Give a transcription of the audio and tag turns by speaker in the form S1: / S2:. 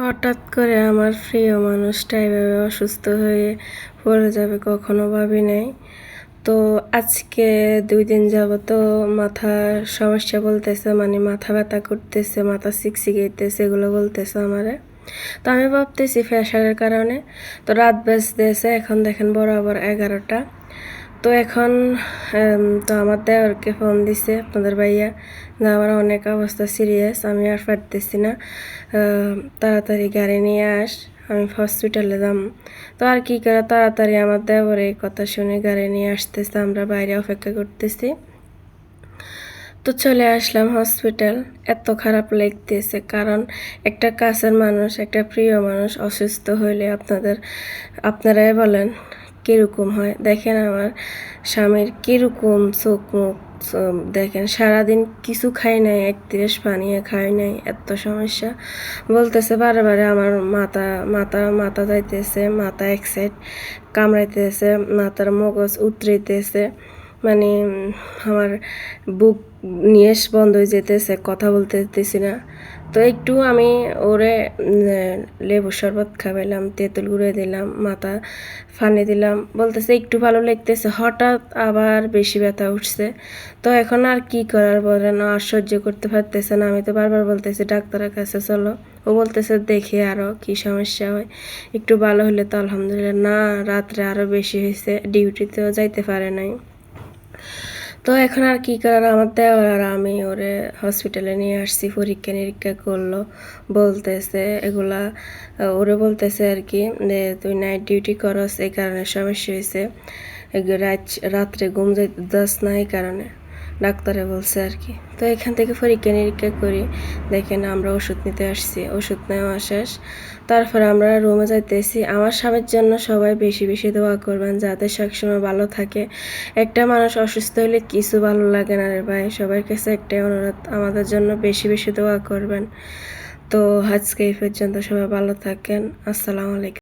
S1: হঠাৎ করে আমার প্রিয় মানুষটা এভাবে অসুস্থ হয়ে পড়ে যাবে কখনো ভাবি নাই। তো আজকে দুই দিন যাব তো মাথার সমস্যা বলতেছে মানে মাথা ব্যথা করতেছে, মাথা সিকসিকাইতেছে এগুলো বলতেছে আমারে। তো আমি ভাবতেছি প্রেশারের কারণে। তো রাত বেজতেছে, এখন দেখেন বরাবর এগারোটা। তো এখন তো আমার দেওরকে ফোন দিছে, আপনাদের ভাইয়া। যে আমার অনেক অবস্থা সিরিয়াস আমি আর পারতেছি না। তাড়াতাড়ি গাড়ি নিয়ে আস, আমি হসপিটালে যাম। তো আর কি করে তাড়াতাড়ি আমার দেওর এই কথা শুনে গাড়ি নিয়ে আসতেছে, আমরা বাইরে অপেক্ষা করতেছি। তো চলে আসলাম হসপিটাল এত খারাপ লাগতেছে, কারণ একটা কাছের মানুষ, একটা প্রিয় মানুষ অসুস্থ হইলে আপনাদের, আপনারাই বলেন কীরকম হয়? দেখেন আমার স্বামীর কীরকম চোখ মুখ দেখেন সারাদিন কিছু খাই নাই, এক তিরিশ পানিয়ে খাই নাই, এত সমস্যা। বলতেছে বারে বারে আমার মাথা মাথা মাথা যাইতেছে, মাথা এক সাইড কামড়াইতেছে, মাথার মগজ উতরাইতেছে। মানে আমার বুক নিয়ে বন্ধ হয়ে যেতেছে, কথা বলতে যেতেছি না। তো একটু আমি ওরে লেবু শরবত খাওয়াইলাম, তেঁতুল গুঁড়ে দিলাম, মাথা ফানে দিলাম, বলতেছে একটু ভালো লাগতেছে, হঠাৎ আবার বেশি ব্যথা উঠছে। তো এখন আর কি করার বলেন, আর সহ্য করতে পারতেছে না, আমি তো বারবার বলতেছি, ডাক্তারের কাছে চলো। ও বলতেছে দেখে আরও কি সমস্যা হয়। একটু ভালো হলে তো আলহামদুলিল্লাহ, না, রাত্রে আরও বেশি হয়েছে ডিউটিতেও যাইতে পারে নাই। তো এখন আর কি করার? আমার দেওয়ার আর আমি ওরে হসপিটালে নিয়ে আসছি, পরীক্ষা নিরীক্ষা করল, বলতেছে এগুলা, ওরে বলতেছে আর কি যে, তুই নাইট ডিউটি করস, এই কারণে সমস্যা হয়েছে রাত, রাত্রে ঘুম যাইতে দাস না এই কারণে। ডাক্তারে বলছে আর কি। তো এখান থেকে পরীক্ষা নিরীক্ষা করি, দেখেন আমরা ওষুধ নিতে আসছি, ওষুধ নেওয়া শেষ। তারপরে আমরা রুমে যাইতেছি। আমার স্বামীর জন্য সবাই বেশি বেশি দোয়া করবেন, যাতে সবসময় ভালো থাকে। একটা মানুষ অসুস্থ হলে কিছু ভালো লাগে না রে ভাই। সবার কাছে একটাই অনুরোধ, আমাদের জন্য বেশি বেশি দোয়া করবেন। তো আজকে এই পর্যন্ত সবাই ভালো থাকেন। আসসালামু আলাইকুম।